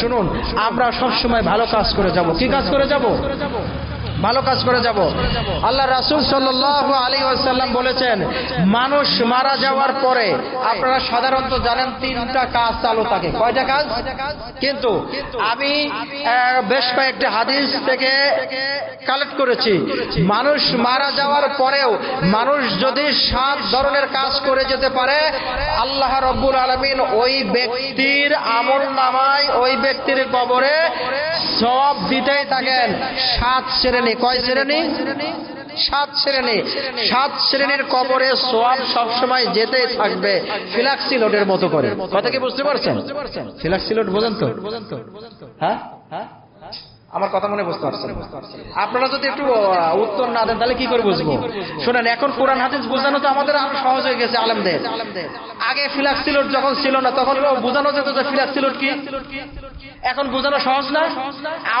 শুনুন আমরা সবসময় ভালো কাজ করে যাব। কি কাজ করে যাব? ভালো কাজ করে যাব। আল্লাহ রাসুল সাল্লাল্লাহু আলাইহি ওয়াসাল্লাম বলেছেন মানুষ মারা যাওয়ার পরে আপনারা সাধারণত জানেন তিনটা কাজ চালু থাকে। কয়টা কাজ? কিন্তু আমি বেশ কয়েকটা হাদিস থেকে কালেক্ট করেছি। মানুষ মারা যাওয়ার পরেও মানুষ যদি সাত ধরনের কাজ করে যেতে পারে আল্লাহ রব্বুল আলমিন ওই ব্যক্তির আমল নামায় ওই ব্যক্তির কবরে সব দিতেই থাকেন। সাত শ্রেণি। কয় শ্রেণি? সাত শ্রেণি। সাত শ্রেণির কবরে সোয়াব সবসময় যেতে থাকবে, ফিলাক্সি লোডের মতো করে। কথা কি বুঝতে পারছেন? ফিলাক্সি লোড বোঝেন তো? হ্যাঁ হ্যাঁ? আমার কথা মনে বুঝতে পারছেন আপনারা যদি একটু উত্তর না দেন তাহলে কি করে বুঝব? শোনেন এখন কোরআন হাদিস বোঝানো তো আমাদের আরও সহজ হয়ে গেছে আলেমদের। আগে ফিলাক্সিলোড যখন ছিল না তখন বোঝানো যেত যে ফিলাক্সিলোড কি? এখন বোঝানো সহজ না?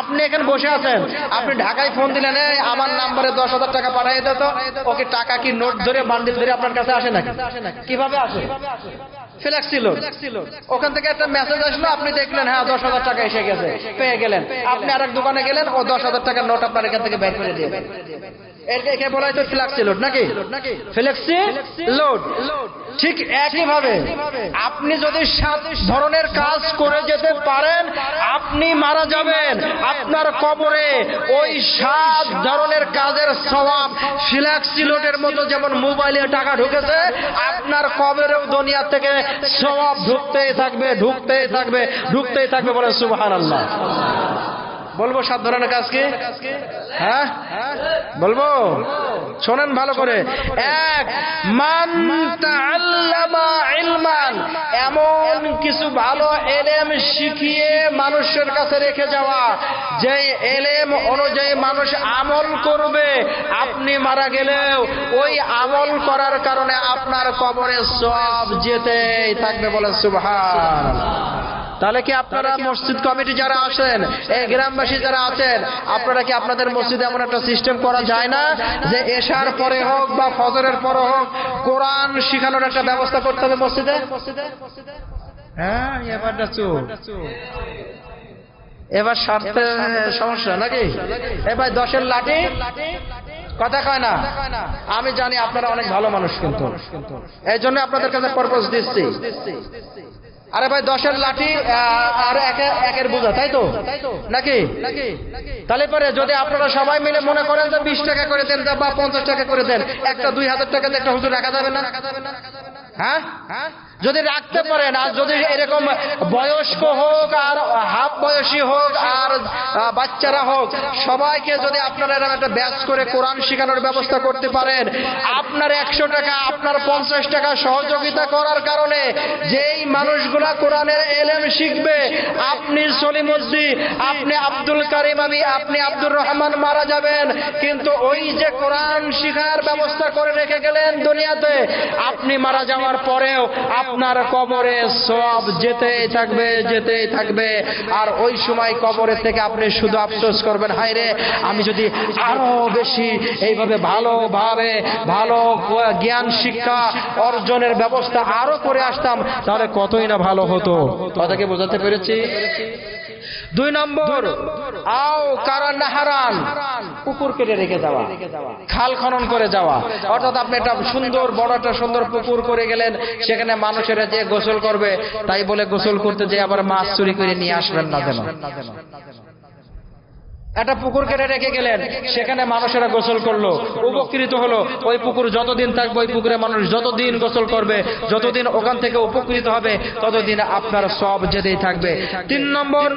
আপনি এখানে বসে আছেন। আপনি ঢাকায় ফোন দিলেন আমার নাম্বারে দশ হাজার টাকা পাঠিয়ে দিত ওকে টাকা কি নোট ধরে বান্ডিল ধরে আপনার কাছে আসে নাকি? কীভাবে আসে? ফ্লেক্সিলোড ওখান থেকে একটা মেসেজ আসলো আপনি দেখলেন হ্যাঁ দশ হাজার টাকা এসে গেছে। পেয়ে গেলেন। আপনি আরেক দোকানে গেলেন ও দশ হাজার টাকার নোট আপনার এখান থেকে বের করে দিয়ে একে বলা হয় তো ফ্লেক্সি লোড নাকি? ফ্লেক্সি লোড ঠিক একইভাবে আপনি যদি সাত ধরনের কাজ করে যেতে পারেন আপনি মারা যাবেন। আপনার কবরে ওই সাত ধরনের কাজের স্বভাব ফ্লেক্সি লোডের মতো যেমন মোবাইলে টাকা ঢুকেছে আপনার কবরেও দুনিয়া থেকে স্বভাব ঢুকতেই থাকবে ঢুকতেই থাকবে ঢুকতেই থাকবে বলে সুবাহ আল্লাহ বলব সাত ধরনের কাজ কি? হ্যাঁ? বলব? শোনেন ভালো করে। এক, মান এমন কিছু ভালো এলেম শিখিয়ে মানুষের কাছে রেখে যাওয়া। যে এলেম অনুযায়ী মানুষ আমল করবে, আপনি মারা গেলেও ওই আমল করার কারণে আপনার কবরে সব যেতেই থাকবে বলে সুবহান তাহলে কি আপনারা মসজিদ কমিটি যারা আছেন এই গ্রামবাসী যারা আছেন আপনারা কি আপনাদের মসজিদে এমন একটা সিস্টেম করা যায় না? যে এশার পরে হোক বা ফজরের পরে হোক কোরআন শিখানোর একটা ব্যবস্থা করতে হবে মসজিদে? হ্যাঁ এবারটা চুপ। এবার স্বার্থে সমস্যা নাকি? এবার দশের লাঠি? কথা কয় না? আমি জানি আপনারা অনেক ভালো মানুষ কিন্তু। এই জন্য আপনাদের কাছে পারপোজ দিচ্ছি। আরে ভাই, দশের লাঠি আর একে- একের বোঝা, তাই তো? নাকি? তাহলে পরে যদি আপনারা সবাই মিলে মনে করেন যে বিশ টাকা করে দেন বা পঞ্চাশ টাকা করে দেন, একটা দুই হাজার টাকা একটা হুজুর রাখা যাবে না? হ্যাঁ হ্যাঁ? যদি রাখতে পারেন, আর যদি এরকম বয়স্ক হোক, আর হাফ বয়সী হোক, আর বাচ্চারা হোক, সবাইকে যদি আপনারা এরকম একটা ব্যাচ করে কোরআন শেখানোর ব্যবস্থা করতে পারেন, আপনার একশো টাকা, আপনার পঞ্চাশ টাকা সহযোগিতা করার কারণে যেই মানুষগুলা কোরআনের এলেম শিখবে, আপনি সলিমুদ্দি আপনি আব্দুল কারিম আমি আপনি আব্দুর রহমান মারা যাবেন, কিন্তু ওই যে কোরআন শিখার ব্যবস্থা করে রেখে গেলেন দুনিয়াতে, আপনি মারা যাওয়ার পরেও আপনার কবরে সব যেতেই থাকবে যেতেই থাকবে। আর ওই সময় কবরের থেকে আপনি শুধু আফসোস করবেন, হায় রে, আমি যদি আরও বেশি এইভাবে ভালোভাবে ভালো জ্ঞান, শিক্ষা অর্জনের ব্যবস্থা আরও করে আসতাম, তাহলে কতই না ভালো হতো। কথাকে বোঝাতে পেরেছি? দুই নম্বর আও কারা নাহারান? পুকুর কেটে রেখে যাওয়া। খাল খনন করে যাওয়া। অর্থাৎ আপনি একটা সুন্দর বড় একটা সুন্দর পুকুর করে গেলেন সেখানে মানুষেরা যে গোসল করবে তাই বলে গোসল করতে যে আবার মাছ চুরি করে নিয়ে আসবেন না যেন। একটা পুকুর কেটে রেখে গেলেন। সেখানে মানুষেরা গোসল করল। উপকৃত হলো। ওই পুকুর যতদিন থাকবে, ওই পুকুরে মানুষ যতদিন গোসল করবে, যতদিন ওখান থেকে উপকৃত হবে, ততদিন আপনার সব যেতেই থাকবে। তিন নম্বর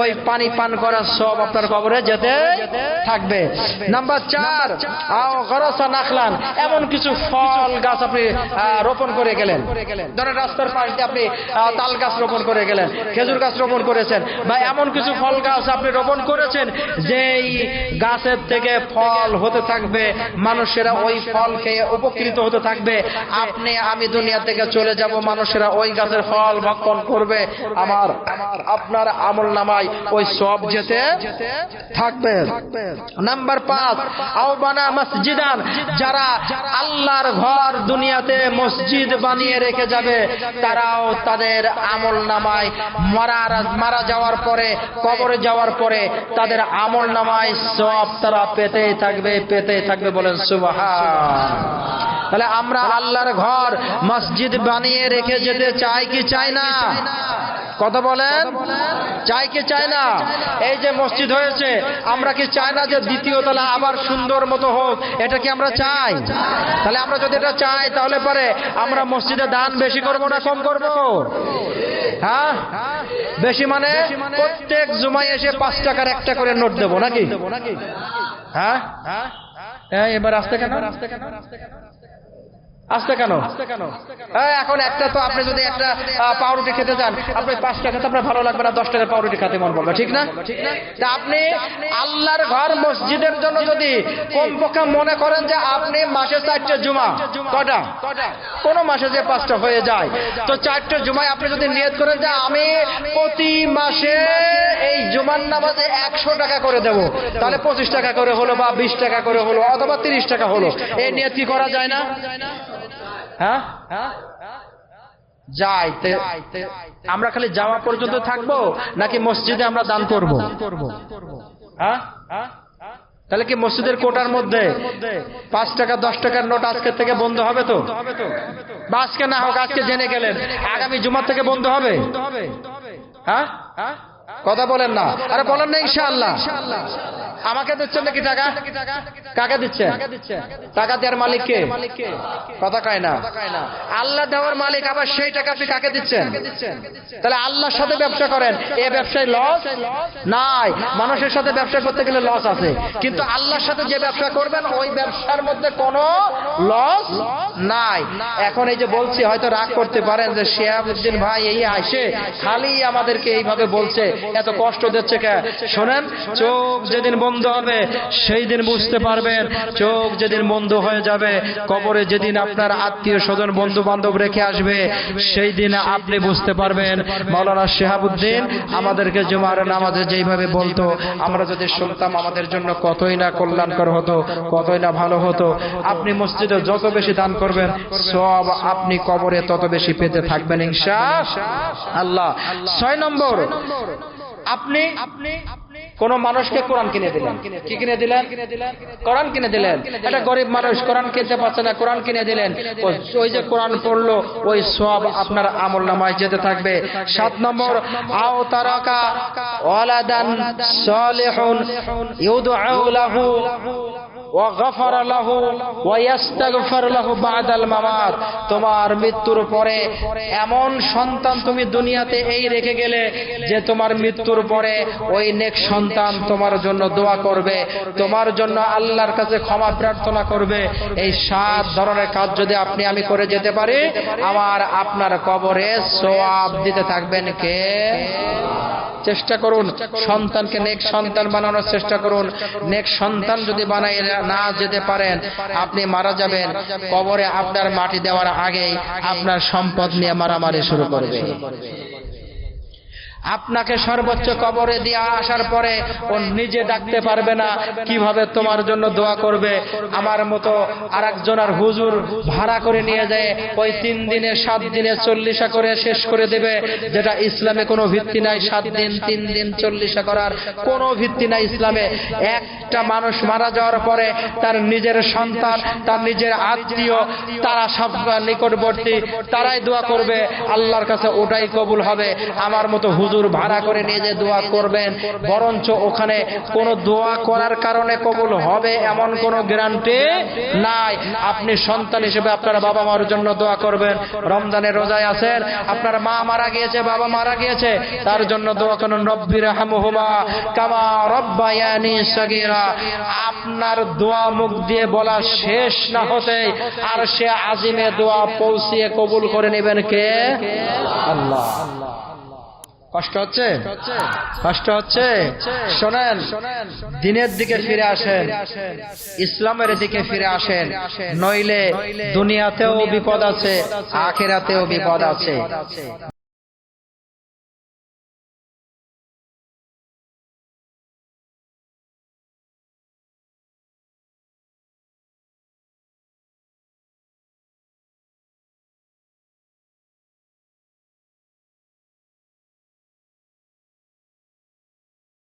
ওই পানি পান করার সব আপনার কবরে যেতে থাকবে। নাম্বার চার গরসা নাখলান। এমন কিছু ফল গাছ আপনি রোপণ করে গেলেন। ধরেন রাস্তার পাশ দিয়ে আপনি তাল গাছ রোপণ করে গেলেন খেজুর গাছ রোপণ করেছেন। বা এমন কিছু ফল গাছ আপনি রোপণ করেছেন যেই গাছের থেকে ফল হতে থাকবে মানুষেরা ওই ফল খেয়ে উপকৃত হতে থাকবে। আপনি আমি দুনিয়া থেকে চলে যাব মানুষেরা ওই গাছের ফল ভক্ষণ করবে। আমার আপনার আমল নামায়, ওই সব যেতে থাকবে। নাম্বার পাঁচ আহ্বানা মসজিদান, যারা আল্লাহর ঘর দুনিয়াতে মসজিদ বানিয়ে রেখে যাবে, তারাও তাদের আমল নামায় মারার, মারা যাওয়ার পরে, কবরে যাওয়ার পরে তাদের আমল নামায় সব তারা পেতেই থাকবে পেতেই থাকবে বলেন সুবাহান। তাহলে আমরা আল্লাহর ঘর মসজিদ বানিয়ে রেখে যেতে চাই কি চাই না? কথা বলেন? চাই কি চাই না? এই যে মসজিদ হয়েছে আমরা কি চাই না যে দ্বিতীয় তলা আবার সুন্দর মতো হোক? এটা কি আমরা চাই? তাহলে আমরা যদি এটা চাই তাহলে পরে আমরা মসজিদে দান বেশি করব না কম করব? হ্যাঁ? বেশি মানে প্রত্যেক জুমায় এসে পাঁচ টাকার একটা করে নোট দেবো নাকি? হ্যাঁ? হ্যাঁ? এবার আসতে কেন? আসতে কেন আসতে কেন? হ্যাঁ, এখন একটা তো আপনি যদি একটা পাউরুটি খেতে যান আপনি পাঁচ টাকা আপনার ভালো লাগবে না দশ টাকার পাউরুটি খেতে মন পড়বে ঠিক না? তা আপনি আল্লাহর ঘর মসজিদের জন্য যদি কমপক্ষে মনে করেন যে আপনি মাসে চারটে জুমা কটা কোন মাসে যে পাঁচটা হয়ে যায়। তো চারটে জুমায় আপনি যদি নিয়ত করেন যে আমি প্রতি মাসে এই জুমার নামাজে একশো টাকা করে দেব তাহলে পঁচিশ টাকা করে হলো বা বিশ টাকা করে হলো অথবা তিরিশ টাকা হলো এই নিয়ত কি করা যায় না? হ্যাঁ? যাই আমরা খালি যাওয়া পর্যন্ত থাকব নাকি মসজিদে আমরা দান করব? হ্যাঁ? তাহলে কি মসজিদের কোটার মধ্যে পাঁচ টাকা, দশ টাকার নোট আজকের থেকে বন্ধ হবে তো? আজকে না হোক, আজকে জেনে গেলেন, আগামী জুমার থেকে বন্ধ হবে? হ্যাঁ? কথা বলেন না। আরে বলেন না ইনশাআল্লাহ। আমাকে দিচ্ছেন নাকি টাকা? কাকে দিচ্ছে টাকা দেওয়ার মালিক কে কথা কয় না। আল্লাহ দেওয়ার মালিক আবার সেই টাকা আপনি কাকে দিচ্ছেন? তাহলে আল্লাহর সাথে ব্যবসা করেন। এ ব্যবসায় লস নাই। মানুষের সাথে ব্যবসা করতে গেলে লস আছে। কিন্তু আল্লাহর সাথে যে ব্যবসা করবেন, ওই ব্যবসার মধ্যে কোনো লস নাই। এখন এই যে বলছি, হয়তো রাগ করতে পারেন যে শিয়াবুদ্দিন ভাই এই আসে, খালি আমাদেরকে এইভাবে বলছে। এত কষ্ট দিচ্ছে কে? শোনেন, চোখ যেদিন বন্ধ হবে সেই দিন বুঝতে পারবেন, চোখ যেদিন বন্ধ হয়ে যাবে, কবরে যেদিন আপনার আত্মীয় স্বজন বন্ধু বান্ধব রেখে আসবে সেই দিন আপনি বুঝতে পারবেন। মাওলানা শেহাবুদ্দিন আমাদেরকে জুমার নামাজে যেইভাবে বলতো, আমরা যদি শুনতাম আমাদের জন্য কতই না কল্যাণকর হতো, কতই না ভালো হতো, আপনি মসজিদে যত বেশি দান করবেন, সব আপনি কবরে তত বেশি পেতে থাকবেন, ইনশা আল্লাহ। ছয় নম্বর আপনি কোন মানুষকে কোরআন কিনে দিলেন। কি কিনে দিলেন? কোরআন কিনে দিলেন। একটা গরিব মানুষ কোরআন কিনতে পারছে না, কোরআন কিনে দিলেন। ওই যে কোরআন পড়ল, ওই সব আপনার আমল নামায় যেতে থাকবে। সাত নম্বর আও তারাকা ওয়ালাদান সালিহুন ইউদু লাহু। وغفر له ويستغفر له بعد الممات তোমার মৃত্যুর পরে এমন সন্তান তুমি দুনিয়াতে এই রেখে গেলে যে তোমার মৃত্যুর পরে ওই নেক সন্তান তোমার জন্য দোয়া করবে, তোমার জন্য আল্লাহর কাছে ক্ষমা প্রার্থনা করবে। এই সাত ধরনের কাজ যদি আপনি আমি করে যেতে পারি, আমার আপনার কবরে সওয়াব দিতে থাকবেন কে? চেষ্টা করুন। সন্তানকে নেক সন্তান বানানোর চেষ্টা করুন। নেক সন্তান যদি বানাই না যেতে পারেন আপনি মারা যাবেন। কবরে আপনার মাটি দেওয়ার আগেই আপনার সম্পদ নিয়ে মারামারি শুরু করবে। আপনাকে সর্বোচ্চ কবরে দিয়ে আসার পরে ও নিজে ডাকতে পারবে না, কীভাবে তোমার জন্য দোয়া করবে? আমার মতো আর একজনের হুজুর ভাড়া করে নিয়ে যায়, ওই তিন দিনে, সাত দিনে চল্লিশা করে শেষ করে দেবে, যেটা ইসলামে কোনো ভিত্তি নাই, সাত দিন, তিন দিন চল্লিশা করার কোনো ভিত্তি নাই ইসলামে। একটা মানুষ মারা যাওয়ার পরে তার নিজের সন্তান, তার নিজের আত্মীয়, তারা সব নিকটবর্তী, তারাই দোয়া করবে, আল্লাহর কাছে ওটাই কবুল হবে। আমার মতো হুজুর হুজুর ভাড়া করে নিয়ে যে দোয়া করবেন, বরঞ্চ ওখানে কোনো দোয়া করার কারণে কবুল হবে এমন কোনো গ্যারান্টি নাই। আপনি সন্তান হিসেবে আপনার বাবা মার জন্য দোয়া করবেন। রমজানের রোজায় আছেন, আপনার মা মারা গিয়েছে, বাবা মারা গিয়েছে, তার জন্য দোয়া করুন রব্বির হামহুমা কামা রব্বায়ানি আপনার দোয়া মুখ দিয়ে বলা শেষ না হতে আর সে আজিমে দোয়া পৌঁছিয়ে কবুল করে নেবেন কে? আল্লাহ। কষ্ট হচ্ছে? কষ্ট হচ্ছে? শোনেন, দিনের দিকে ফিরে আসেন, ইসলামের দিকে ফিরে আসেন, নইলে দুনিয়াতেও বিপদ আছে, আখেরাতেও বিপদ আছে।